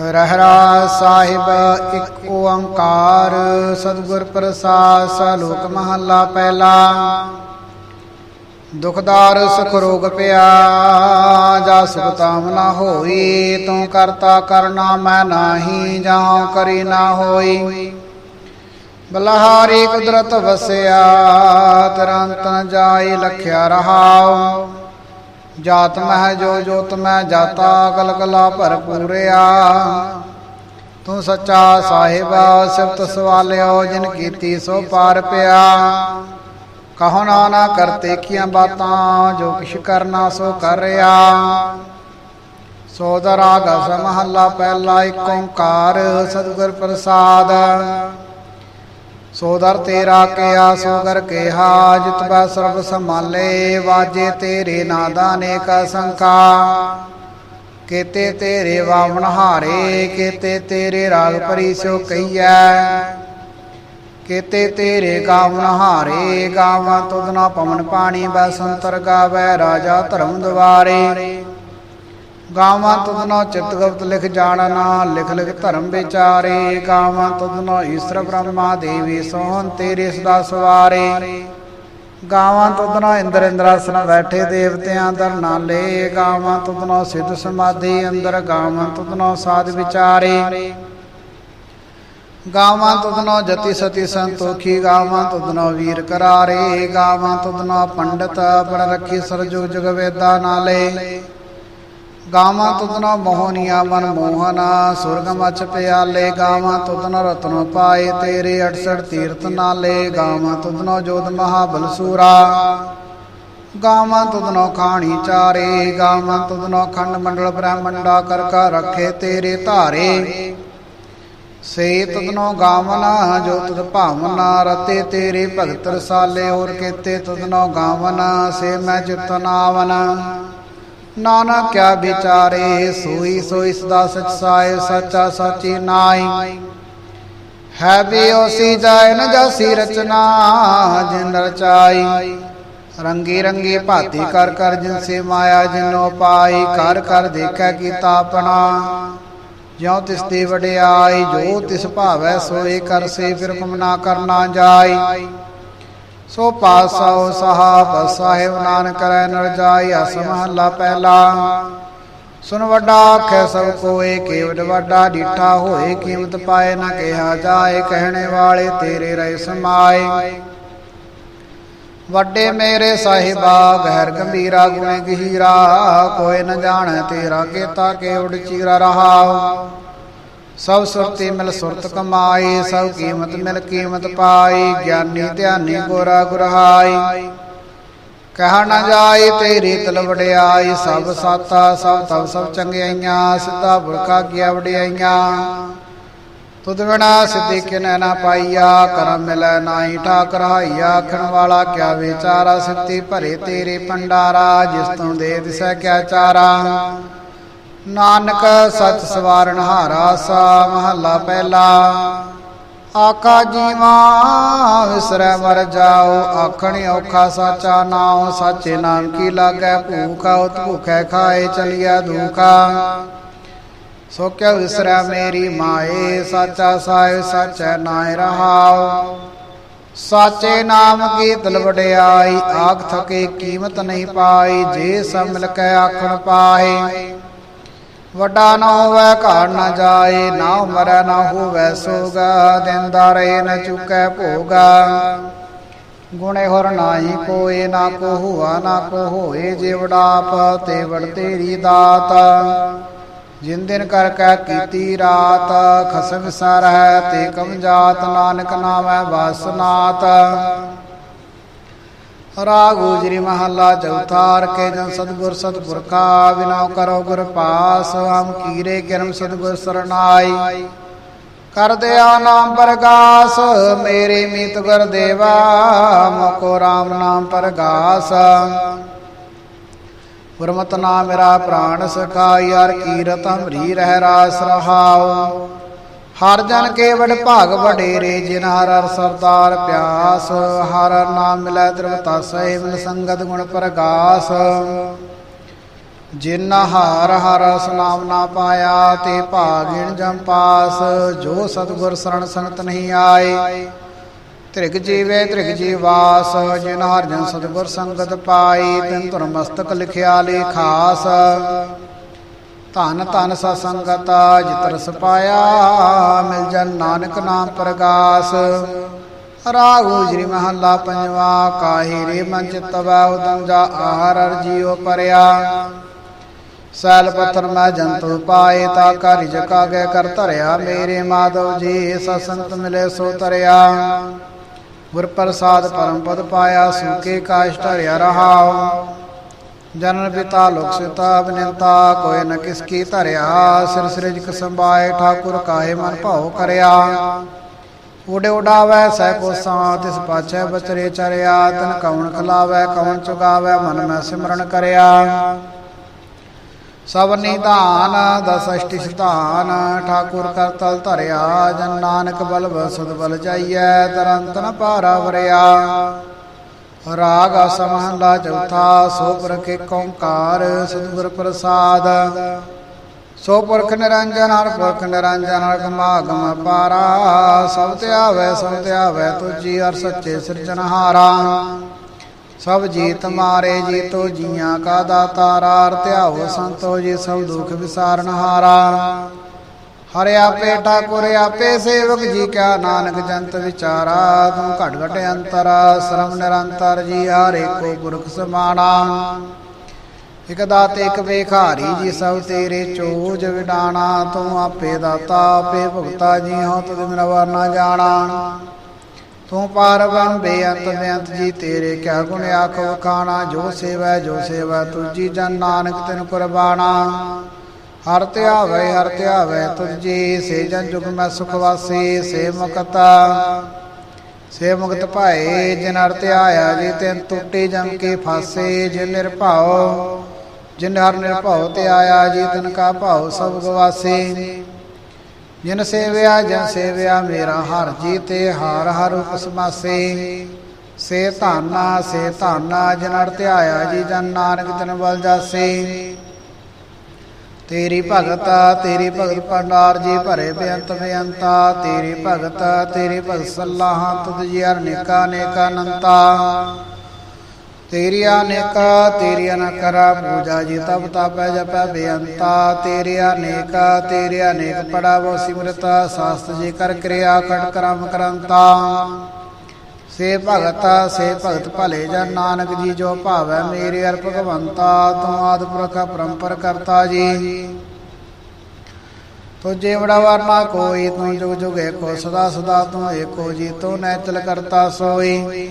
ਰਹਿਰਾ ਸਾਹਿਬ, ਇੱਕ ਓੰਕਾਰ। ਸਤਿਗੁਰ ਪ੍ਰਸਾਦ, ਸਲੋਕ ਮਹੱਲਾ ਪਹਿਲਾ। ਦੁਖਦਾਰ ਸੁਖ ਰੋਗ ਪਿਆ ਜਾ ਸੁਖ ਤਾਮ ਹੋਈ, ਤੂੰ ਕਰਤਾ ਕਰਨਾ ਮੈਂ ਨਾਹੀ, ਜਾਂ ਕਰੀ ਨਾ ਹੋਈ। ਬਲਹਾਰੀ ਕੁਦਰਤ ਵਸਿਆ ਤਰੰਤ ਨ ਜਾਈ ਲਖਿਆ ਰਹਾਉ। ਜਾਤ ਮਹਿ ਜੋ ਜੋਤ ਮੈਂ ਜਾਤਾ ਕਲਕਲਾ ਭਰਪੂਰਿਆ। ਤੂੰ ਸੱਚਾ ਸਾਹਿਬ, ਸਿਫਤ ਸਵਾਲਿਓ, ਜਿਨ ਕੀਤੀ ਸੋ ਪਾਰ ਪਿਆ। ਕਹੋ ਨਾ ਨਾ ਕਰਤੇ ਕੀਆਂ ਬਾਤਾਂ, ਜੋ ਕਿਛ ਕਰਨਾ ਸੋ ਕਰ ਰਿਆ ਸੋਦਰ ਆਗਸ ਪਹਿਲਾ ਏਕ ਓੰਕਾਰ ਸਤਿਗੁਰ ਪ੍ਰਸਾਦ। ਸੋਦਰ ਤੇਰਾ ਕਿਆ, ਸੋਦਰ ਕਿਹਾ ਜਿਤਬਾ ਸਰਬ ਸੰਭਾਲੇ, ਵਾਜੇ ਤੇਰੇ ਨਾਦਾ ਅਨੇਕ ਸੰਖਾ। ਕੇਤੇ ਤੇਰੇ ਵਾਵਣ ਹਾਰੇ, ਕੇਤੇ ਤੇਰੇ ਰਾਗ ਪਰੀ ਸੋ ਕਈਐ ਕੇਤੇ ਤੇਰੇ ਗਾਵਣ ਹਾਰੇ, ਗਾਵਾਂ ਤੁਧ ਨਾ ਪਵਨ ਪਾਣੀ ਬਸੰਤਰ ਗਾਵੇ ਰਾਜਾ ਧਰਮ ਦੁਆਰੇ। ਗਾਵਾਂ ਤੁਧ ਨਾ ਚਿਤ ਗੁਪਤ ਲਿਖ ਜਾਣਨਾ ਲਿਖ ਲਿਖ ਧਰਮ ਵਿਚਾਰੇ। ਗਾਵਾਂ ਤੁਧ ਨਾ ਈਸ਼ਰ ਬ੍ਰਹਮਾ ਦੇਵੀ ਸੋਹਣ ਤੇਰੇ ਸਦਾ ਸਵਾਰੇ। ਗਾਵਾਂ ਤੁਧ ਇੰਦਰ ਇੰਦਰਾਸਨ ਬੈਠੇ ਦੇਵਤਿਆਂ ਦਰ ਨਾਲੇ। ਗਾਵਾਂ ਤੁਧ ਸਿੱਧ ਸਮਾਧੀ ਅੰਦਰ, ਗਾਵਾਂ ਤੁਧ ਸਾਧ ਵਿਚਾਰੇ। ਗਾਵਾਂ ਤੁਧਨੋ ਜਤੀ ਸਤੀ ਸੰਤੋਖੀ, ਗਾਵਾਂ ਤੁਧਨੋ ਵੀਰ ਕਰਾਰੇ। ਗਾਵਾਂ ਤੁਧਨੋ ਪੰਡਤ ਪੜ ਰੱਖੀ ਸਰਜੁਗ ਜੁਗ ਵੇਦਾ ਨਾਲੇ। ਗਾਵਾਂ ਤੁਧਨੋ ਮੋਹਨੀਆ ਮਨ ਮੋਹਨਾ, ਸੁਰਗ ਮਚ ਪਿਆਲੇ, ਗਾਵਾਂ ਤੁਧਨੋ ਰਤਨ ਪਾਏ, ਤੇਰੇ 68 ਤੀਰਥ ਨਾਲੇ, ਗਾਵਾਂ ਤੁਧਨੋ ਜੋਤ ਮਹਾਬਲ ਸੂਰਾ। ਗਾਵਾਂ ਤੁਧਨੋ ਖਾਣੀ ਚਾਰੇ, ਗਾਵਾਂ ਤੁਧਨੋ ਖੰਡ ਮੰਡਲ ਬ੍ਰਹਮੰਡਾ ਕਰ ਕਾ ਰੱਖੇ ਤੇਰੇ ਧਾਰੇ। ਸੇ ਤਦਨੋ ਗਾਵਨਾ, ਜੋ ਤੁਧ ਭਾਵਨਾ ਰਤੇ ਤੇਰੇ ਭਗਤ ਰਸਾਲੇ, ਹੋਰ ਕੇਤੇ ਤਦਨੋ ਗਾਵਨਾ, ਸੇ ਮੈਂ ਜਿਤਨਾਵਨ ਨਾਨਕ ਕਿਆ ਵਿਚਾਰੇ, ਸੋਈ ਸੋਈ ਸਦਾ ਸਚ ਸਾਏ, ਸੱਚਾ ਸਾਚੀ ਨਾਈ ਹੈ ਵੀ ਓਸੀ ਜਾਏ ਨ ਜਾਸੀ ਰਚਨਾ, ਜਿਨ ਰਚਾਈ ਰੰਗੀ ਰੰਗੀ ਭਾਤੀ ਕਰ ਕਰ ਜਿਨ ਸੇ ਮਾਇਆ ਜਿਨੋ ਪਾਈ, ਕਰ ਕਰ ਦੇਖੈ ਕੀਤਾ ਆਪਣਾ। ਜਿਉ ਤਿਸ ਦੀ ਵਡਿਆਈ, ਜੋ ਤਿਸ ਭਾਵੈ ਸੋਏ, ਕਰ ਸੇ ਫਿਰ ਹੁਕਮ ਨਾ ਕਰਨਾ ਜਾਈ। ਸੋ ਪਾਸਾ ਸਹਾਬ ਸਾਹਿਬ ਨਾਨਕ ਕਰੈ ਨਰ ਅਸ ਮਹੱਲਾ ਪਹਿਲਾ। ਸੁਨ ਵੱਡਾ ਆਖੈ ਸਭ ਕੋਏ ਕੇਵਡ ਵੱਡਾ ਡੀਠਾ ਹੋਏ, ਕੀਮਤ ਪਾਏ ਨਾ ਕਿਹਾ ਜਾਏ, ਕਹਿਣੇ ਵਾਲੇ ਤੇਰੇ ਰਹਿ ਸਮਾਏ। ਵੱਡੇ ਮੇਰੇ ਸਾਹਿਬਾ, ਗਹਿਰ ਗੰਭੀਰਾ, ਗੁਣੇ ਗਹੀਰਾ, ਕੋਈ ਨ ਜਾਣੈ ਤੇਰਾ, ਕੇਤਾ ਕੇ ਉਡ ਚੀਰਾ ਰਹਾਉ। ਸਭ ਸੁਰਤੀ ਮਿਲ ਸੁਰਤ ਕਮਾਈ, ਸਭ ਕੀਮਤ ਮਿਲ ਕੀਮਤ ਪਾਈ, ਗਿਆਨੀ ਧਿਆਨੀ ਗੋਰਾ ਗੁਰਹਾਈ। ਕਹਿ ਨ ਜਾਈ ਤੇਰੀ ਤਲ ਵਡਿਆਈ, ਸਭ ਸਾਤਾ, ਸਭ ਤਵ, ਸਭ ਚੰਗਿਆਈਆਂ, ਸਿੱਧਾ ਬੁਰਖਾ ਗਿਆ ਵਡਿਆਈਆਂ। ਤੁਧ ਬਿਨਾ ਸਿੱਧੀ ਕਿਨੈ ਨਾ ਪਾਈਆ, ਕਰਮ ਮਿਲੈ ਨਾਹੀ ਠਾਕ ਰਹਾਈਆ ਆਖਣ ਵਾਲਾ ਕਿਆ ਵਿਚਾਰਾ ਸਿੱਧੀ ਭਰੇ ਤੇਰੇ ਪੰਡਾਰਾ ਜਿਸ ਤੋਂ ਦੇ ਦਿਸੈ ਕਿਆ ਚਾਰਾ। ਨਾਨਕ ਸਤ ਸਵਾਰਨ ਹਾਰਾ ਸਾ ਮਹੱਲਾ ਪਹਿਲਾ ਆਕਾ ਜੀਵਾ ਵਿਸਰੈ ਮਰ ਜਾਓ ਆਖਣ ਔਖਾ ਸਾਚਾ ਨਾਉ ਸਾਚੇ ਨਾਮ ਕੀ ਲਾਗੈ ਭੂਖਾ ਉਤ ਭੁਖੈ ਖਾਏ ਚਲਿਆ ਦੁਖਾ ਸੋ ਕਿਆ ਵਿਸਰੈ ਮੇਰੀ ਮਾਏ ਸਾਚਾ ਸਾਹਿਬ ਸਾਚੈ ਨਾਇ ਰਹਾਉ ਸਾਚੇ ਨਾਮ ਕੀ ਤਲ ਵਡਿਆਈ ਆਖ ਥਕੇ ਕੀਮਤ ਨਹੀਂ ਪਾਈ ਜੇ ਸਭ ਮਿਲ ਕੇ ਆਖਣ ਪਾਏ ਵੱਡਾ ਨਾ ਹੋਵੇ ਘਾੜ ਨਾ ਜਾਏ, ਨਾ ਮਰੈ ਨਾ ਹੋਵੇ ਸੋਗਾ ਦਿੰਦਾ ਰਹੇ ਨ ਚੁਕੈ ਭੋਗਾ। ਗੁਣੇ ਹੋਰ ਨਾਹੀ ਕੋਏ, ਨਾ ਕੋ ਹੁਆ, ਨਾ ਕੋ ਹੋਏ ਜੇ ਤੇ ਵੜ ਤੇਰੀ ਦਾਤ। ਜਿਨ ਦਿਨ ਕਰ ਕੈ ਕੀਤੀ ਰਾਤ, ਖਸਮ ਸਰ ਹੈ ਤੇ ਕਮ ਜਾਤ, ਨਾਨਕ ਨਾਮੈ ਵਾਸਨਾਤ। ਰਾਗ ਉਜਰੀ ਮਹੱਲਾ ਚੌਥਾ ਰਕੇ ਜਨ ਸਤਗੁਰ ਸਤਗੁਰ ਕਾ ਬਿਨਾ ਕਰੋ ਗੁਰ ਪਾਸ, ਹਮ ਕੀਰੇ ਕਰਮ ਸਤਗੁਰ ਸਰਨਾਈ। ਕਰ ਦਿਆ ਨਾਮ ਪ੍ਰਗਾਸ, ਮੇਰੇ ਮੀਤ ਗੁਰ ਦੇਵਾ ਮੋਕੋ RAM ਨਾਮ ਪ੍ਰਗਾਸ। ਗੁਰਮਤਿ ਨਾਮ ਮੇਰਾ ਪ੍ਰਾਣ ਸਖਾਈ ਯਾਰ ਕੀਰਤ ਹਮਰੀ ਰਹਿ ਰਾਸ ਰਹਾਉ। ਹਰ ਜਨ ਕੇ ਭਾਗ ਵਡੇਰੇ ਜਿਨ ਹਰ ਹਰ ਸਰਦਾਰ ਪਿਆਸ, ਹਰ ਨਾਮ ਮਿਲੈ ਦਰਵਤਾ ਸਹਿ ਮਿਲ ਸੰਗਤ ਗੁਣ ਪ੍ਰਗਾਸ। ਜਿਨ ਹਾਰ ਹਰ ਨਾਮ ਨਾ ਪਾਇਆ, ਤੇ ਭਾਗਿਣ ਜਮ ਪਾਸ, ਜੋ ਸਤਿਗੁਰ ਸਰਣ ਸੰਗਤ ਨਹੀਂ ਆਏ। ਤ੍ਰਿਗ ਜੀਵੇ, ਤ੍ਰਿਗ ਜੀਵਾਸ ਜਿਨ ਹਰ ਜਨ ਸਤਿਗੁਰ ਸੰਗਤ ਪਾਈ ਤਿਨ ਧੁਰ ਮਸਤਕ ਲਿਖਿਆ ਲੇ ਖਾਸ ਧਨ ਧਨ ਸਾ ਸੰਗਤ ਜਿਤ ਰਸ ਪਾਇਆ, ਮਿਲ ਜਨ ਨਾਨਕ ਨਾਮ ਪ੍ਰਗਾਸ। ਰਾਗੂ ਜ੍ਰੀ ਮਹੱਲਾ ਪੰਜਵਾ ਕਾਹੀ ਰੇ ਮਨ ਚਿਤਵਾ ਉਦਮ ਆਹਰ ਅਰ ਪਰਿਆ। ਸੈਲ ਪੱਥਰ ਮੈਂ ਜੰਤੂ ਪਾਏ, ਤਾ ਘਰਿ ਜਕਾ ਗਏ ਕਰ ਧਰਿਆ, ਮੇਰੇ ਮਾਧਵ ਜੀ ਸਸੰਤ ਮਿਲੇ ਸੋ ਤਰਿਆ। ਗੁਰ ਪ੍ਰਸਾਦ ਪਰਮ ਪਦ ਪਾਇਆ, ਸੂਕੇ ਕਾਸ਼ ਧਰਿਆ ਰਹਾਉ। ਜਨਨ ਪਿਤਾ ਲੋਕ ਸਿਤਾ, ਬਨੰਤਾ ਕੋਇ ਨ ਕਿਸ ਕੀ ਧਰਿਆ। ਸਿਰ ਸਿਰਜਕ ਸੰਭਾਏ, ਠਾਕੁਰ ਕਾਹੇ ਮਨ ਭਾਉ ਕਰਿਆ। ਉਡੇ ਉਡਾਵੈ ਸਹਿ ਕੋ ਸਾਂ ਤਿਸ ਪਾਛੈ ਬਚਰੇ ਚਰਿਆ। ਤਨ ਕਉਣ ਖਲਾਵੈ, ਕਉਣ ਚੁਗਾਵੈ, ਮਨ ਮੈਂ ਸਿਮਰਨ ਕਰਿਆ। ਸਭ ਨਿਧਾਨ, ਦਸ ਅਸ਼ਟਿ ਸਿਧਾਨ, ਠਾਕੁਰ ਕਰ ਤਲ ਧਰਿਆ। ਜਨ ਨਾਨਕ ਬਲ ਬਸਦ ਬਲ ਜਾਈਐ, ਤਰੰਤ ਨ ਪਾਰਾ ਵਰਿਆ। ਰਾਗ ਅਸਮਹਲਾ ਚੌਥਾ, ਸੋ ਪੁਰਖ ਏਕ ਓੰਕਾਰ ਸਤਿਗੁਰ ਪ੍ਰਸਾਦ। ਸੋ ਪੁਰਖ ਨਿਰੰਜਨ, ਹਰ ਪੁਰਖ ਨਿਰੰਜਨ, ਹਰ ਗਮਾਗਮ ਪਾਰਾ ਸਭ ਤੇ ਆਵੈ, ਸਭ ਤੇ ਆਵੈ ਤੁਜੀ ਹਰ ਸੱਚੇ ਸਿਰਜਣਹਾਰਾ ਸਭ ਜੀਤ ਮਾਰੇ ਜੀ ਤੋ ਜੀਆਂ ਕਾ ਦਾਤਾ ਰਾਰ ਧਿਆਓ ਸੰਤੋ ਜੀ, ਸਭ ਦੁਖ ਵਿਸਾਰਨਹਾਰਾ ਹਾਰਾ ਹਰਿ ਆਪੇ ਠਾਕੁਰ ਆਪੇ ਸੇਵਕ ਜੀ ਕਾ ਨਾਨਕ ਜੰਤ ਵਿਚਾਰਾ, ਤੂੰ ਘਟ ਘਟ ਅੰਤਰ ਸਰਮ ਨਿਰੰਤਰ ਜੀ ਹਰੇ ਕੋ ਪੁਰਖ ਸਮਾਣਾ। ਇਕ ਦਾਤੇ ਇਕ ਵੇਖਾਰੀ ਜੀ ਸਭ ਤੇਰੇ ਚੋਜ ਵਿਡਾਣਾ, ਤੂੰ ਆਪੇ ਦਾਤਾ, ਆਪੇ ਭੁਗਤਾ ਜੀ ਹੋ ਤੁਧ ਬਿਨ ਵਰ ਨਾ ਜਾਣਾ। ਤੂੰ ਪਾਰ ਬ੍ਰਹਮ ਬੇਅੰਤ ਬੇਅੰਤ ਜੀ ਤੇਰੇ ਕਿਆ ਗੁਣ ਆਖੋ ਖਾਣਾ, ਜੋ ਸੇਵਾ ਜੋ ਸੇਵਾ ਤੁਜੀ ਜਨ ਨਾਨਕ ਤੈਨੂੰ ਕੁਰਬਾਨਾ ਹਰ ਧਿਆਵੇ ਹਰ ਧਿਆਵੇ ਤੁਜੀ ਸੇ ਜਨ ਜੁਗ ਮੈਂ ਸੁਖ ਵਾਸੀ, ਸੇ ਮੁਕਤਾ ਸੇ ਮੁਕਤ ਭਾਏ, ਜਿਨ ਹਰ ਧਿਆਇਆ, ਜੀ ਤੈਨ ਟੁੱਟੀ ਜਮ ਕੇ ਫਾਸੇ, ਜਿਨ ਨਿਰਭਉ ਜਿਨ ਹਰ ਨਿਰਭਉ ਤੇ ਆਇਆ, ਜੀ ਤਨ ਕਾ ਭਾਉ ਸਭ ਗਵਾਸੇ ਜਿਨ ਸੇਵਿਆ, ਜਨ ਸੇਵਿਆ, ਮੇਰਾ ਹਰ ਜੀ ਤੇ ਹਾਰ ਹਰ ਰੂਪ ਸੇ ਧਾਨਾ ਸੇ ਧਾਨਾ, ਜਿਨ ਅਰ ਧਿਆਇਆ, ਜੀ ਜਨ ਨਾਨਕ ਤਨ ਬਲ ਜਾਸੇ। ਤੇਰੀ ਭਗਤ ਤੇਰੀ ਭਗਤ ਭੰਡਾਰ ਜੀ ਭਰੇ ਬੇਅੰਤ ਬੇਅੰਤਾ। ਤੇਰੀ ਭਗਤ ਤੇਰੀ ਭਗਤ ਸਲਾਹਾਂ, ਤੁਧ ਜੀ ਅਨੇਕਾ ਨੇਕਾ ਅਨੰਤਾ ਤੇਰੀ ਅਨੇਕ ਤੇਰੀ ਅਨਕਰਾ ਪੂਜਾ ਜੀ, ਤਬ ਤਪੈ ਜਪੈ ਬੇਅੰਤਾ। ਤੇਰੀ ਅਨੇਕ ਤੇਰੀ ਅਨੇਕ ਪੜਾ ਵੋ ਸਿਮਰਤਾ, ਸਾਸਤ ਜੀ ਕਰ ਕਿਰਿਆ ਕਟ ਕਰਮ ਕਰੰਤਾ। ਸੇ ਭਗਤ ਸੇ ਭਗਤ ਭਲੇ ਜਨ ਨਾਨਕ ਜੀ ਜੋ ਭਾਵੈ ਮੇਰੇ ਅਰ ਭਗਵੰਤਾ ਤੂੰ ਆਦ ਪੁਰਖ ਪਰੰਪਰ ਕਰਤਾ ਜੀ। ਤੁਝੇ ਬੜਾ ਵਰਨਾ ਕੋਈ, ਤੂੰ ਜੁਗ ਜੁਗ ਏਕੋ, ਸਦਾ ਸਦਾ ਤੂੰ ਏਕੋ ਜੀ, ਤੂੰ ਨੈਤਲ ਕਰਤਾ ਸੋਈ।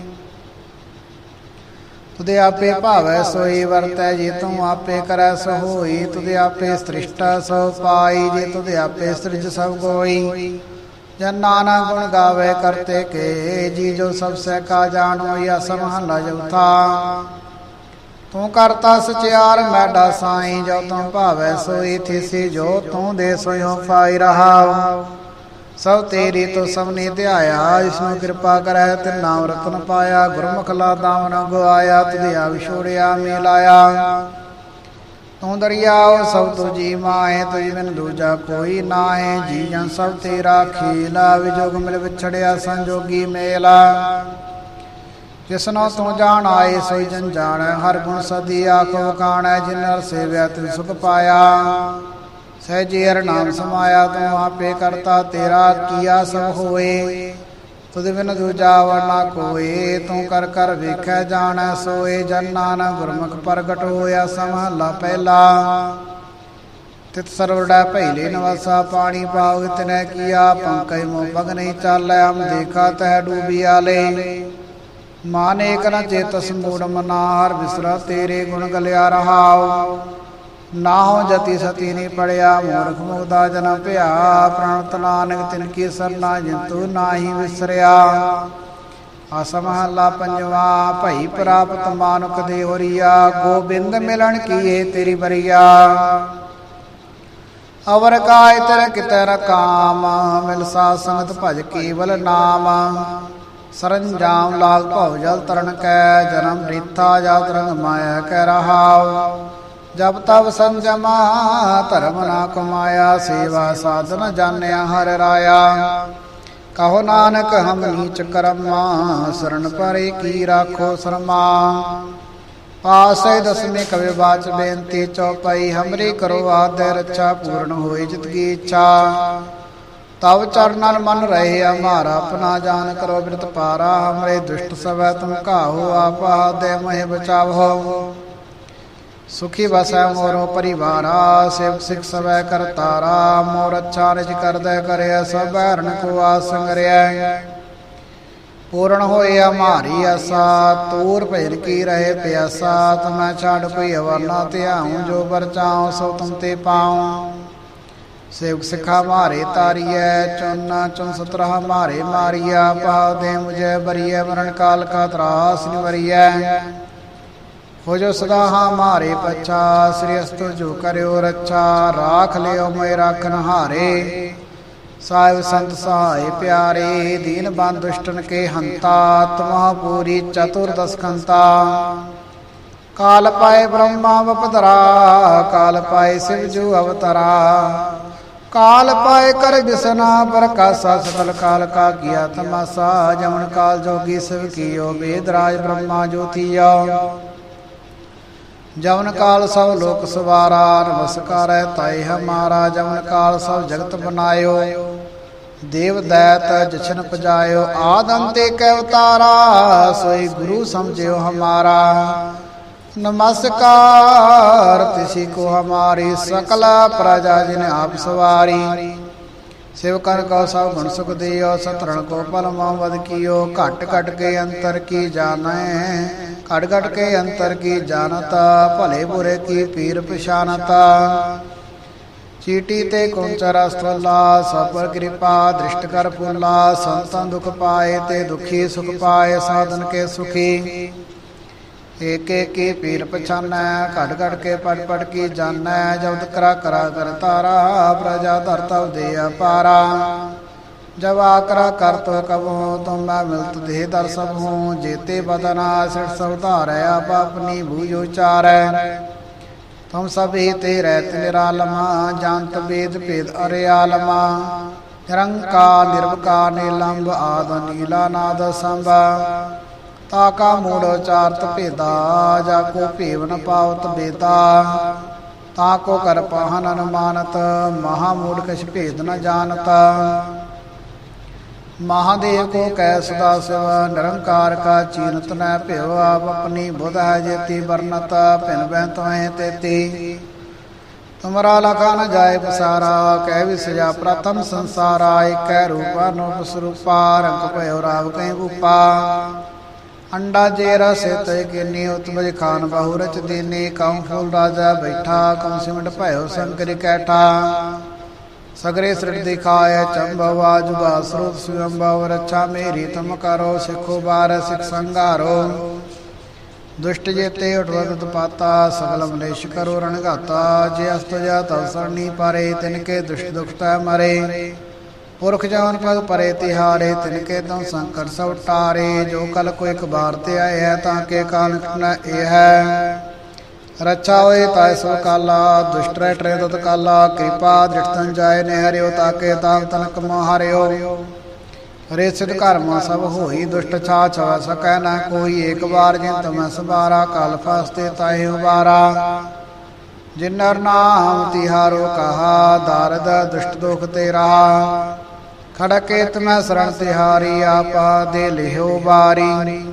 ਤੁਦੇ ਆਪੇ ਭਾਵੈ ਸੋਈ, ਵਰਤੈ ਜੀ, ਤੂੰ ਆਪੇ ਕਰੈ ਸੋ ਹੋਈ ਤੁਦੇ ਆਪੇ ਸ੍ਰਿਸ਼ਟਾ ਸੋ ਪਾਈ ਜੀ, ਤੁਦੇ ਆਪੇ ਸ੍ਰਿਜ ਸਭ ਕੋਈ ਜਨ ਨਾਨਾ ਗੁਣ ਗਾਵੇ ਕਰਤੇ ਕੇ, ਜੀ ਜੋ ਸਭ ਸਹਿ ਕਾ ਜਾਣੋ ਯਾ ਸਮਹਲਾ ਜਉਥਾ ਤੂੰ ਕਰਤਾ ਸਚਿਆਰ, ਮੈਡਾ ਸਾਈ, ਜੋ ਤੂੰ ਭਾਵੇ ਸੋਈ, ਥਿਸੀ ਜੋ ਤੂੰ ਦੇ ਸੋਇਓ ਪਾਈ ਰਹਾ ਸਭ ਤੇਰੀ ਤੋ ਸਭਨੇ ਧਿਆਇਆ ਇਸ ਨੂੰ ਕਿਰਪਾ ਕਰੈ ਤੇ ਨਾਮ ਰਤਨ ਪਾਇਆ, ਗੁਰਮੁਖ ਲਾ ਦਾਮਨ ਗਵਾਇਆ ਤੁਧਿਆ ਵਿਛੋੜਿਆ ਮਿਲਾਇਆ। ਤੂੰ ਦਰਿਆਓ ਸਭ ਤੁਜੀ ਮਾਏ ਤੁਝ ਬਿਨ ਦੂਜਾ ਕੋਈ ਨਾਏ ਜੀ ਜਨ ਸਭ ਤੇਰਾ ਖੇਲਾ ਵਿਜੋਗ ਮਿਲ ਵਿਛੜਿਆ ਸੰਜੋਗੀ ਮੇਲਾ। ਜਿਸਨੋ ਤੂੰ ਜਾਣ ਆਏ, ਸੋਈ ਜਨ ਜਾਣੈ, ਹਰ ਗੁਣ ਸਦੀ ਆਖੋ ਕਾਣੈ ਜਿਨ ਨਰ ਸੇਵਿਆ ਤਿਨ ਸੁਖ ਪਾਇਆ। ਸਹਿਜੇ ਹਰ ਨਾਮ ਸਮਾਇਆ, ਤੂੰ ਆਪੇ ਕਰਤਾ ਤੇਰਾ ਕੀਆ ਸਭ ਹੋਏ। ਤੁਧ ਬਿਨ ਦੂਜਾ ਵਰਨਾ ਕੋਏ, ਤੂੰ ਕਰ ਕਰ ਵੇਖੈ ਜਾਣੈ ਸੋਏ, ਜਨ ਨਾਨਕ ਗੁਰਮੁਖ ਪ੍ਰਗਟ ਹੋਇਆ ਸਮਹਲਾ ਪਹਿਲਾ। ਤਿਤ ਸਰਵੜਾ ਭੈਲੇ ਨਵਾਸਾ, ਪਾਣੀ ਪਾਉ ਤਿਨੈ ਕੀਆ, ਪੰਕਜ ਮੋ ਪਗ ਨਹੀਂ ਚਾਲੈ ਹਮ ਦੇਖਾ ਤਹਿ ਡੂਬੀ ਆਲੇ। ਮਾਨੇ ਨ ਚੇਤਸ ਮੂੜ ਮਨਾਰ ਵਿਸਰਾ ਤੇਰੇ ਗੁਣ ਗਲਿਆ ਰਹਾਉ। ਨਾ ਹੋ ਜਤੀ ਸਤੀ ਨਹੀਂ ਪੜਿਆ, ਮੂਰਖ ਮੁਗਦਾ ਜਨਮ ਭਿਆ ਪ੍ਰਣਤ ਨਾਨਕ ਤਿਨ ਕੀ ਸਰਨਾ ਜਿੰਤੂ ਨਾਹੀ ਵਿਸਰਿਆ। ਆਸਾ ਮਹੱਲਾ ਪੰਜਵਾ, ਭਈ ਪ੍ਰਾਪਤ ਮਾਨੁਕ ਦੇ ਹੋਰੀਆ, ਗੋਬਿੰਦ ਮਿਲਣ ਕੀਏ ਤੇਰੀ ਬਰੀਆ ਅਵਰ ਕਾਇ ਤਰ ਕਿਤੈ ਰਕਾਮ ਮਿਲ ਸਾ ਸੰਗਤ ਭਜ ਕੇਵਲ ਨਾਮ। ਸਰੰਜਾਮ ਲਾਗ ਭਉ ਜਲ ਤਰਨ ਕੈ, ਜਨਮ ਰੀਤਾ ਜਾ ਤਰੰਗ ਮਾਇਆ ਕਹਿ ਰਹਾਉ। ਜਬ ਤਬ ਸੰਜਮਾ ਧਰਮ ਨਾ ਕਮਾਇਆ, ਸੇਵਾ ਸਾਧਨ ਜਾਣਿਆ ਹਰ ਰਾਇਆ। ਕਹੋ ਨਾਨਕ, ਹਮ ਨੀਚ ਕਰਮਾ ਸਰਣ ਪਰੇ ਕੀ ਰਾਖੋ ਸਰਮਾ। ਪਾਸੇ ਦਸਵੇਂ ਕਵੇ ਬਾਚ ਬੇਨਤੀ ਚੌਪਈ, ਹਮਰੀ ਕਰੋ ਆਦਿ ਰੱਛਾ, ਪੂਰਨ ਹੋਏ ਜਿਤ ਕੀ ਇੱਛਾ। ਤਵ ਚਰਨਨ ਮਨ ਰਹੇ ਹਮਾਰਾ ਆਪਣਾ ਜਾਨ ਕਰੋ ਬਿਰਤ ਪਾਰਾ, ਹਮਰੇ ਦੁਸ਼ਟ ਸਵੈ ਤੁਮ ਕਾਹੋ ਆਪਾ ਦੇ ਮਹਿ ਬਚਾਵੋ। ਸੁਖੀ ਵਸੈ ਮੋਰੋ ਪਰਿਵਾਰਾ, ਸਿਵ ਸਿਖ ਸਵੈ ਕਰਤਾਰਾ ਮੋਰ ਅੱਛਾ ਨਿਜ ਕਰਦੈ ਕਰਿਆ ਸਭ ਹਰਨ ਕੋ ਆਸੰਗਰਿਆ ਪੂਰਨ ਹੋਏ ਹਮਾਰੀ ਆਸਾ, ਤੂਰ ਭੈਰ ਕੀ ਰਹੇ ਪਿਆਸਾ, ਤਮੈ ਛਾੜ ਕੋਈ ਅਵਰਨਾ ਧਿਆਉ, ਜੋ ਵਰਚਾਉ ਸੋ ਤੁਮ ਤੇ ਪਾਉ। ਸੇਵਕ ਸਿਖਾ ਮਾਰੇ ਤਾਰੀਐ ਚੁੰਨਾ ਚੁਨ ਸਤਰਾ ਮਾਰੇ ਮਾਰੀਆ ਪਾਉ ਦੇ ਮੁਝੇ ਬਰੀਐ, ਮਰਨ ਕਾਲ ਕਾ ਤਰਾਸ ਨਿਵਰੀਐ। ਹੋ ਜੋ ਸਦਾ ਹਮਾਰੇ ਪਛਾ ਸ੍ਰੀ ਅਸਤੁ ਜੋ ਕਰਿਓ ਰੱਛਾ, ਰਾਖ ਲਿਓ ਮੈਂ ਰਾਖਨ ਹਾਰੇ ਸਾਹਿਬ ਸੰਤ ਸਹਾਇ ਪਿਆਰੇ, ਦੀਨ ਬੰਦ ਦੁਸ਼ਟਨ ਕੇ ਹੰਤਾ ਤਮਾ ਪੂਰੀ ਚਤੁਰਦਸ ਕੰਤਾ ਕਾਲ ਪਾਏ ਬ੍ਰਹਮਾ ਵਪਦਰਾ, ਕਾਲ ਪਾਏ ਸਿਵ ਜੂ ਅਵਤਰਾ। ਕਾਲ ਪਾਏ ਕਰ ਬਿਸਨਾ ਪ੍ਰਕਾਸ਼ਾ ਸਕਲ ਕਾਲ ਕਾ ਗਿਆ ਤਮਾਸਾ, ਜਮਨ ਕਾਲ ਜੋਗੀ ਸਿਵ ਕੀਓ, ਵੇਦ ਰਾਜ ਬ੍ਰਹਮਾ ਜੋਤੀਆ। ਜਵਨ ਕਾਲ ਸਭ ਲੋਕ ਸਵਾਰਾ, ਨਮਸਕਾਰੈ ਤਾਈ ਹਮਾਰਾ ਜਵਨ ਕਾਲ ਸਭ ਜਗਤ ਬਨਾਇਓ। ਦੇਵ ਦੈਤ ਜਸ਼ਨ ਪਜਾਇਓ ਆਦ ਅੰਤੇ ਕੈ ਉਤਾਰਾ, ਸੋਈ ਗੁਰੂ ਸਮਝਿਓ ਹਮਾਰਾ। ਨਮਸਕਾਰ, ਤਿਸੀ ਕੋ ਹਮਾਰੀ ਸਕਲ ਪ੍ਰਜਾ ਜਿਨ ਆਪ ਸਵਾਰੀ। ਸ਼ਿਵ ਕਰ ਕੋ ਸਭ ਗੁਣ ਸੁਖ ਦਿਓ ਸਤਰਣ ਕੋ ਪਲ ਮਹਵਦ ਕੀਓ, ਘਟ ਘਟ ਕੇ ਅੰਤਰ ਕੀ ਜਾਣੈ? ਘਟ ਘਟ ਕੇ ਅੰਤਰ ਕੀ ਜਾਣਤਾ? ਭਲੇ ਬੁਰੇ ਕੀ ਪੀਰ ਪਛਾਨਤਾ ਚੀਟੀ ਤੇ ਕੁੰਚਰ ਅਸਤਲਾ ਸਭ ਕਿਰਪਾ, ਦ੍ਰਿਸ਼ਟ ਕਰ ਪੁੱਲਾ ਸੰਤਾਂ ਦੁਖ ਪਾਏ ਤੇ ਦੁਖੀ ਸੁਖ ਪਾਏ, ਸਾਧਨ ਕੇ ਸੁਖੀ। ਏਕ ਏਕ ਪੀਰ ਪਛਾਨੈ, ਘੜ ਘੜ ਕੇ ਪੜ ਪੜ ਕੀ ਜਾਣੈ ਜਬਦ ਕਰਾ ਕਰਾ ਕਰ ਤਾਰਾ ਪ੍ਰਜਾ ਧਰਤਵ ਦੇ ਅਪਾਰਾ। ਜਬ ਆਕਰਾ ਕਰਤ ਕਬਹੁ ਤੁਮ ਮੈਂ ਮਿਲਤ ਦੇਹ ਦਰ ਸਭ ਹੂੰ ਜੇਤੇ ਬਦਨਾ ਸਿਰ ਸਵਧਾਰੈ ਆਪ ਆਪਣੀ ਭੂਜੋ ਚਾਰੈ ਤੁਮ ਸਭ ਹੀ ਤੇ ਰਹਿਤ ਨਿਰਾਲਮਾ ਜਾਣਤ ਵੇਦ ਭੇਦ ਅਰਿਆਲਮਾ ਨਿਰੰਕਾਰ ਨਿਰਵਕਾਰ ਨਿਲੰਬ ਆਦ ਨੀਲਾ ਨਾਦ ਸੰਭਾ। ਤਾ ਕਾ ਮੂੜ ਚਾਰਤ ਭੇਦਾ, ਜਾ ਕੋ ਭੇਵ ਨ ਪਾਵਤ ਬੇਤਾ। ਤਾ ਕੋ ਕਰ ਪਾਹਨ ਅਨੁਮਾਨਤ, ਮਹਾ ਮੂੜ ਕਛ ਭੇਦ ਨ ਜਾਣਤ। ਮਹਾਦੇਵ ਕੋ ਕੈ ਸਦਾ ਸਿਵ ਨਿਰੰਕਾਰ ਕਾ ਚੀਨਤ ਨੈ ਭਿਵ ਆਪ ਆਪਣੀ ਬੁਧ ਹੈ ਜੇਤੀ ਵਰਨਤ ਭਿਨ ਬੈ ਤੋਏ ਤੇਤੀ। ਤੁਮਰਾ ਲਖਾ ਨ ਜਾਏ ਪਸਾਰਾ, ਕਹਿ ਵਿਸਜਾ ਪ੍ਰਥਮ ਸੰਸਾਰਾ ਏਕੈ ਰੂਪਾ ਨੂਪ ਸਰੂਪਾ ਰੰਗ ਭਇਓ ਰਾਵ ਕੈ ਉਪਾ। ਅੰਡਾ ਜੇ ਰਸੇ ਤੇ ਕਿਨੀ ਉਤਮਜ ਖਾਨ ਬਹੁ ਰਚ ਦੀਨੀ, ਕਉ ਫੂਲ ਰਾਜਾ ਬੈਠਾ, ਕਉ ਸਿਮਟ ਭਇਓ ਸੰਕਰ ਕੈਠਾ। ਸਗਰੇ ਸ੍ਰਿਟ ਦਿਖਾਏ ਚੰਬਵਾ ਜੁਗਾ ਸਰੂਪ ਸੁਯੰਬਵ ਰੱਛਾ ਮੇਰੀ, ਤਮ ਕਰੋ ਸਿੱਖੋ ਬਾਰ ਸਿਖ ਸੰਘਾਰੋ। ਦੁਸ਼ਟ ਜੇਤੇ ਉਠਵਤ ਪਾਤਾ ਸਗਲ ਮਲੇਸ਼ ਕਰੋ ਰਣਗਾਤਾ ਜੇ ਅਸਤ ਜਾ ਤਵ ਸਰਣੀ ਪਾਰੇ, ਤਿਨ ਕੇ ਦੁਸ਼ਟ ਦੁਖਤਾ ਮਰੇ। ਪੁਰਖ ਜਾਨ ਪਗ ਪਰੇ ਤਿਹਾਰੇ, ਤਿਨ ਕੇ ਤਉ ਸੰਕਟ ਸਭ ਟਾਰੇ, ਜੋ ਕਲ ਕੋ ਇੱਕ ਬਾਰ ਤੇ ਆਏ ਤਾਂ ਕੇ ਕਾਲ ਨ ਇਹ ਹੈ। ਰੱਛਾ ਹੋਏ ਤਾਇ ਸੋ ਕਾਲਾ, ਦੁਸ਼ਟ ਰਹਿ ਟਰੇ ਤਤ ਕਾਲਾ, ਕਿਰਪਾ ਦ੍ਰਿਸ਼ਟਨ ਜਾਏ ਨੇ ਹਰਿਓ ਤਾਕੇ ਤਾਪ ਤਨਕ ਮਹਾਰਿਓ ਹਰੇ ਸਿਧ ਕਰਮ ਸਭ ਹੋਈ ਦੁਸ਼ਟ ਛਾ ਛਵਾ ਸਕੈ ਨਾ ਕੋਈ, ਏਕ ਵਾਰ ਜਿਨ ਤਮੈ ਸਵਾਰਾ ਕਲ ਫਸਤੇ ਤਾਏ ਉਬਾਰਾ। ਜਿਨਰ ਨਾਮ ਤਿਹਾਰੋ ਕਹਾ, ਦਰਦ ਦੁਸ਼ਟ ਦੁਖ ਤੇ ਤੇਰਾ। ਖੜਕੇ ਮੈਂ ਸਰਣ ਤਿਹਾਰੀ, ਆਪਾ ਦੇ ਲਿਓ ਬਾਰੀ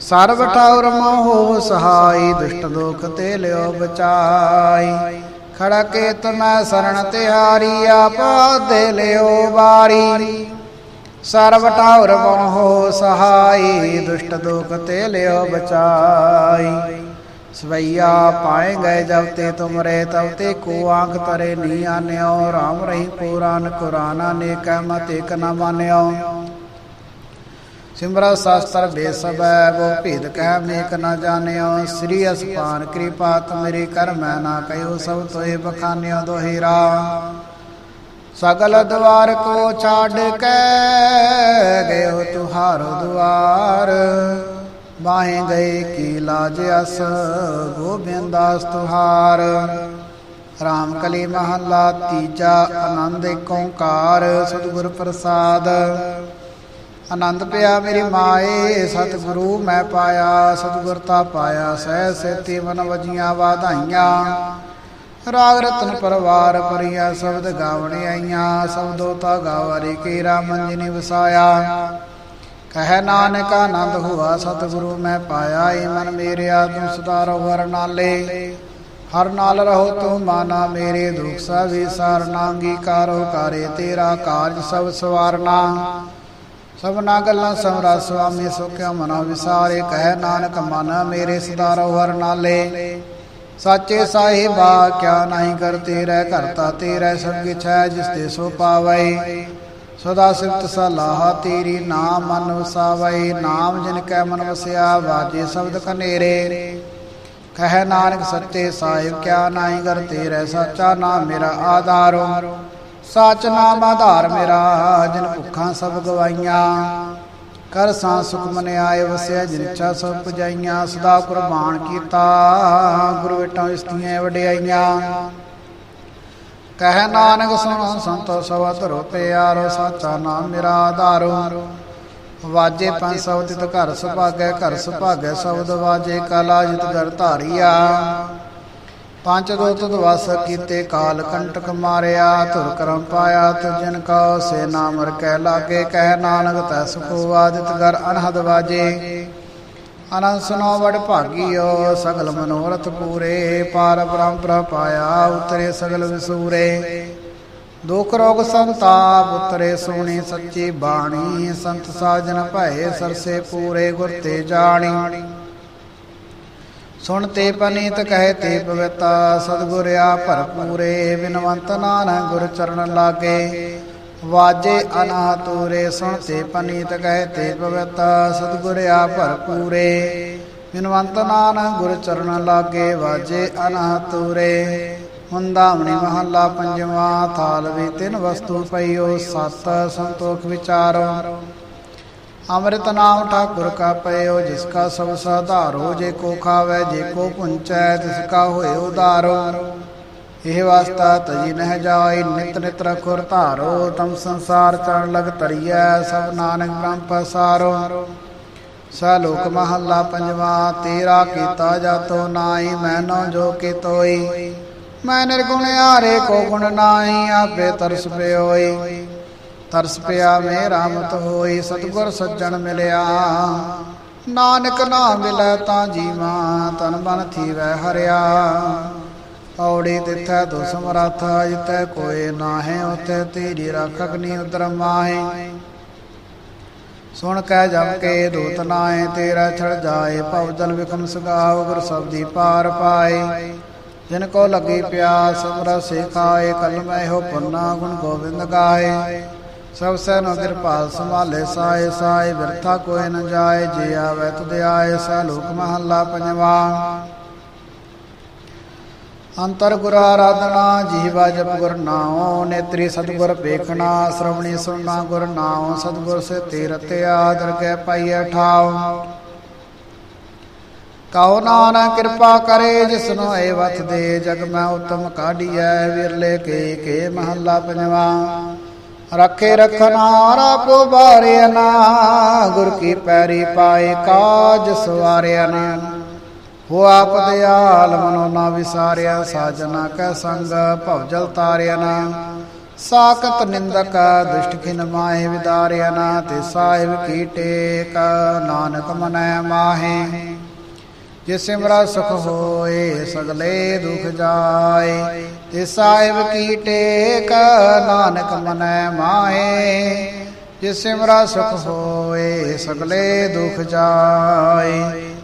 ਸਰਬ ਠਾਉਰ ਮੋਹ ਸਹਾਈ, ਦੁਸ਼ਟ ਦੁਖ ਤੇ ਲਿਓ ਬਚਾਈ। ਖੜਾ ਕੇ ਤਮੈ ਸਰਣ ਤਿਹਾਰੀ, ਆਪਾ ਦੇ ਲਿਓ ਬਾਰੀ ਸਰਬ ਠਾਉਰ ਮੋਹ ਸਹਾਈ, ਦੁਸ਼ਟ ਦੁਖ ਤੇ ਲਿਓ ਬਚਾਈ। ਸਵਈਆ ਪਾਏ ਗਏ ਜਬ ਤੇ ਤੁਮਰੇ, ਤਬ ਤੇ ਕੋ ਆਂਖ ਤਰੇ ਨੀ ਆਨਿਓ। RAM ਰਹੀ ਪੁਰਾਨ ਕੁਰਾਨਾ ਨੇ ਕਹਿ ਮਤ ਇਕ ਨ ਮਾਨਿਓ। ਸਿਮਰਾ ਸ਼ਾਸਤਰ ਬੇਸਬੈ ਬੋ ਭੇਦ ਕਹਿ ਮੇਕ ਨ ਜਾਣਿਓ। ਸ੍ਰੀ ਅਸਪਾਨ ਕਿਰਪਾ ਤੁਮਰੀ ਕਰ, ਮੈਂ ਨਾ ਕਹਿਓ ਸਭ ਤੋਏ ਬਖਾਨਿਓ ਦੋਹੀਰਾ ਸਗਲ ਦਵਾਰ ਕੋ ਛਾੜ ਕੇ ਗਇਓ ਤੁਹਾਰੋ ਦੁਆਰ। ਬਾਹੇ ਗਏ ਕੀ ਲਾਜ ਅਸ, ਗੋਬਿੰਦਾਸ ਤੁਹਾਰ। ਰਾਮ ਕਲੀ ਮਹੱਲਾ ਤੀਜਾ, ਆਨੰਦ ਏਕ ਓੰਕਾਰ ਸਤਿਗੁਰ ਪ੍ਰਸਾਦ। ਆਨੰਦ ਪਿਆ ਮੇਰੀ ਮਾਏ, ਸਤਿਗੁਰੂ ਮੈਂ ਪਾਇਆ, ਸਤਿਗੁਰ ਤਾ ਪਾਇਆ, ਸਹਿ ਸੇਤੀ ਮਨ ਵਜੀਆਂ ਵਾਧਾਈਆਂ। ਰਾਗ ਰਤਨ ਪਰਵਾਰ ਪਰੀਆ ਸ਼ਬਦ ਗਾਵਣੇ ਆਈਆਂ ਸਬਦੋ ਤਾ ਗਾਵਰੀ ਕੀ ਰਾਮਨ ਜੀ ਨੇ ਵਸਾਇਆ। ਕਹੈ ਨਾਨਕ ਆਨੰਦ ਹੁਆ, ਸਤਿਗੁਰੂ ਮੈਂ ਪਾਇਆ ਏ ਮਨ ਮੇਰਿਆ, ਤੂੰ ਸਦਾਰੋ ਵਰ ਨਾਲੇ। ਹਰ ਨਾਲ ਰਹੋ ਤੂੰ ਮਾਨਾ ਮੇਰੇ ਦੁਖ ਸਭ ਵਿਸਾਰ ਨਾਂਗੀ ਕਾਰੋ ਕਾਰੇ ਤੇਰਾ ਕਾਰਜ ਸਭ ਸਵਾਰਨਾ। ਸਭਨਾ ਗੱਲਾਂ ਸਮਰਾ ਸੁਆਮੀ ਸੁਖਿਆ ਮਨਾ ਵਿਸਾਰੇ, ਕਹਿ ਨਾਨਕ ਮਨ ਮੇਰੇ ਸਦਾਰੋ ਹਰ ਨਾਲੇ। ਸਾਚੇ ਸਾਹਿਬਾ, ਕਿਆ ਨਹੀਂ ਕਰ ਤੇਰੇ ਕਰਤਾ ਤੇਰੇ ਸਭ ਕਿਛ ਹੈ, ਜਿਸ ਤੇ ਸੋ ਪਾਵੈ। ਸਦਾ ਸਿਫਤ ਸਲਾਹ ਤੇਰੀ, ਨਾਮ ਮਨ ਵਸਾਵੈ, ਨਾਮ ਜਿਨ ਕੈ ਮਨ ਵਸਿਆ, ਵਾਜੇ ਸ਼ਬਦ ਕਨੇਰੇ। ਕਹਿ ਨਾਨਕ ਸੱਚੇ ਸਾਹਿਬ, ਕਿਆ ਨਾਹੀ ਕਰ ਤੇਰੇ ਸਾਚਾ ਨਾਮ ਮੇਰਾ ਆਧਾਰੋ। ਸਚ ਨਾਮ ਆਧਾਰ ਮੇਰਾ, ਜਿਨ ਭੁੱਖਾਂ ਸਭ ਗਵਾਈਆਂ। ਕਰ ਸਾਂ ਸੁਖ ਮਨ ਆਏ ਵਸਿਆ ਜਿਨਚਾ ਸਭ ਪੁਜਾਈਆਂ। ਸਦਾ ਕੁਰਬਾਨ ਕੀਤਾ, ਗੁਰੂ ਵਿਟਾਂ ਇਸਤੀਆਂ ਵਡਿਆਈਆਂ। ਕਹਿ ਨਾਨਕ ਸੁਣੋ ਸੰਤੋ ਸਵਾ ਧਰੋ ਪਿਆਰੋ ਸਾਚਾ ਨਾਮ ਮੇਰਾ ਆਧਾਰੋ ਵਾਜੇ ਪੰਜ ਸੌ ਤਿਤ ਘਰ ਸੁਭਾਗੈ ਘਰ ਸੁਭਾਗੈ ਸਬਦ ਵਾਜੇ ਕਲਾ ਜਿਤ ਘਰ ਧਾਰੀਆ। ਪੰਜ ਦੋਤ ਦਵਸ ਕੀਤੇ ਕਾਲ ਕੰਟਕ ਮਾਰਿਆ ਧੁਰ ਕਰਮ ਪਾਇਆ ਤੁਜਨ ਕਾ ਸੇ ਨਾਮ ਕਹਿ ਲਾਗੇ। ਕਹਿ ਨਾਨਕ ਤੈ ਸੁਖੋ ਆਦਿਤ ਘਰ ਅਨਹਦ ਵਾਜੇ। ਅਨੰਦ ਸੁਨੋ ਵਡ ਭਾਗੀਓ, ਸਗਲ ਮਨੋਰਥ ਪੂਰੇ, ਪਾਰ ਬ੍ਰਹਮ ਪ੍ਰ ਪਾਇਆ, ਉਤਰੇ ਸਗਲ ਵਿਸੂਰੇ। ਦੁਖ ਰੋਗ ਸੰਤਾਪ, ਉਤਰੇ ਸੋਣੀ ਸੱਚੀ ਬਾਣੀ, ਸੰਤ ਸਾਜਨ ਭਏ ਸਰਸੇ ਪੂਰੇ ਗੁਰ ਤੇ ਜਾਣੀ। ਸੁਣ ਤੇ ਪਨੀਤ ਕਹੇ ਤੇ ਪਵਿਤਾ, ਸਤਿਗੁਰ ਆ ਭਰਪੂਰੇ, ਬਿਨਵੰਤ ਨਾਨਕ ਗੁਰ ਚਰਨ ਲਾਗੇ। ਵਾਜੇ ਅਨਾ ਤੂਰੇ ਸੁਣ ਤੇ ਪਨੀਤ ਕਹਿ ਤੇ ਪਵਿੱਤਾ ਸਤਿਗੁਰ ਆ ਭਰਪੂਰੇ। ਬਿਨਵੰਤ ਨਾਨਕ ਗੁਰ ਚਰਨ ਲਾਗੇ ਵਾਜੇ ਅਨਾ ਤੂਰੇ ਮਹੱਲਾ ਪੰਜਵਾਂ, ਥਾਲ ਵੀ ਤਿੰਨ ਵਸਤੂ ਪਈਓ, ਸਤ ਸੰਤੋਖ ਵਿਚਾਰੋ। ਅੰਮ੍ਰਿਤ ਨਾਮ ਠਾਕੁਰ ਕਾ ਪਇਓ, ਜਿਸ ਕਾ ਸਭ ਸਾਧਾਰੋ, ਜੇ ਕੋ ਖਾਵੇ, ਜੇ ਕੋ ਪੁੰਚੈ, ਤਿਸ ਕਾ ਹੋਏ ਉਦਾਰੋ। ਇਹ ਵਾਸਤਾ ਤਜੀ ਨਹਿ ਜਾਈ ਨਿਤ ਨਿਤ ਰਖੁਰ ਧਾਰੋ, ਤਮ ਸੰਸਾਰ ਚਰਨ ਲਗ ਤਰੀਐ ਸਭ ਨਾਨਕ ਬ੍ਰਹਮ ਪਸਾਰੋ। ਸਾ ਲੋਕ ਮਹੱਲਾ ਪੰਜਵਾ, ਤੇਰਾ ਕੀਤਾ ਜਾਤੋ ਨਾਹੀ ਮੈਨੋ ਜੋ ਕੀ ਮੈਂ ਨਿਰਗੁਣ ਆਰੇ ਕੋ ਗੁਣ ਨਾਹੀ, ਆਪੇ ਤਰਸ ਪਿਓਈ। ਤਰਸ ਪਿਆ ਮੇਰਾ ਮਤ ਹੋਈ, ਸਤਗੁਰ ਸੱਜਣ ਮਿਲਿਆ। ਨਾਨਕ ਨਾਮ ਮਿਲੈ ਤਾਂ ਜੀਵਾ, ਤਨ ਬਨ ਥੀਵੈ ਹਰਿਆ। ਔੜੀ ਤਿਥੈ ਤੋ ਸਮਰੱਥ ਜਿਤੈ ਕੋਏ ਨਾਹੇ ਉਤੈ ਤੇਰੀ ਰੱਖਕ ਨੀ ਉਦਰ ਮਾਹੇ। ਸੁਣ ਕੈ ਜਮ ਕੇ ਦੂਤ ਨਾਏ ਤੇਰਾ ਛੜ ਜਾਏ, ਭਵ ਜਲ ਵਿਖਮ ਸਗਾਵ, ਗੁਰ ਸਬਦੀ ਪਾਰ ਪਾਏ। ਜਿਨ ਕੋ ਲੱਗੀ ਪਿਆਸ ਸਮਰ ਸਿਖਾਏ, ਕਲ ਮੈਂ ਹੋ ਪੁੰਨਾ ਗੁਣ ਗੋਬਿੰਦ ਗਾਏ। ਸਭ ਸੈ ਨੋ ਕਿਰਪਾਲ ਸੰਭਾਲੇ ਸਾਏ ਸਾਏ ਵਿਰਥਾ ਕੋਇ ਨ ਜਾਏ, ਜੇ ਆਵੇ ਤੁਧ ਆਏ ਸਾ ਲੋਕ ਮਹੱਲਾ ਪੰਜਵਾ। ਅੰਤਰ ਗੁਰ ਆਰਾਧਨਾ ਜੀਵਾ ਜਪ ਗੁਰ ਨਾਉ, ਨੇਤਰੀ ਸਤਗੁਰ ਵੇਖਣਾ ਸ਼ਰਵਣੀ ਸੁਣਨਾ ਗੁਰ ਨਾਉ, ਸਤਗੁਰ ਸੇ ਤੀਰਤ ਆਦਰ ਕੇ ਪਾਈਐ ਠਾਉ। ਕਉ ਨਾਨਕ ਕਿਰਪਾ ਕਰੇ ਜਿਸਨੋ ਏ ਵਤ ਦੇ, ਜਗ ਮੈਂ ਉਤਮ ਕਾਢੀਐ, ਵਿਰਲੇ ਕੇ ਕੇ ਮਹੱਲਾ ਪੰਜਵਾ। ਰੱਖੇ ਰਖਨਾ ਰਾਪੋ ਨਾ, ਗੁਰ ਕੀ ਪੈਰੀ ਪਾਏ ਕਾਜ ਸਵਾਰਿਆ ਨਾ। ਹੋ ਆਪ ਦਿਆਲ ਮਨੋ ਨਾ ਵਿਸਾਰਿਆ, ਸਾਜਨਾ ਕੈ ਸੰਗ ਭਵਜਲ ਤਾਰਿਆ ਨਾ। ਸਾਕਤ ਨਿੰਦਕ, ਦੁਸ਼ਟ ਖਿਨ ਮਾਹੇ ਵਿਦਾਰਿਆ ਨਾ, ਤੇ ਸਾਹਿਬ ਕੀ ਟੇਕ, ਨਾਨਕ ਮਨੈ ਮਾਹੇ। ਜੇ ਸਿਮਰਾ ਸੁਖ ਹੋਏ, ਸਗਲੇ ਦੁਖ ਜਾਏ, ਤੇ ਸਾਹਿਬ ਕੀ ਟੇਕ, ਨਾਨਕ ਮਨੈ ਮਾਏ ਜੇ ਸਿਮਰਾ ਸੁਖ ਹੋਏ, ਸਗਲੇ ਦੁਖ ਜਾਏ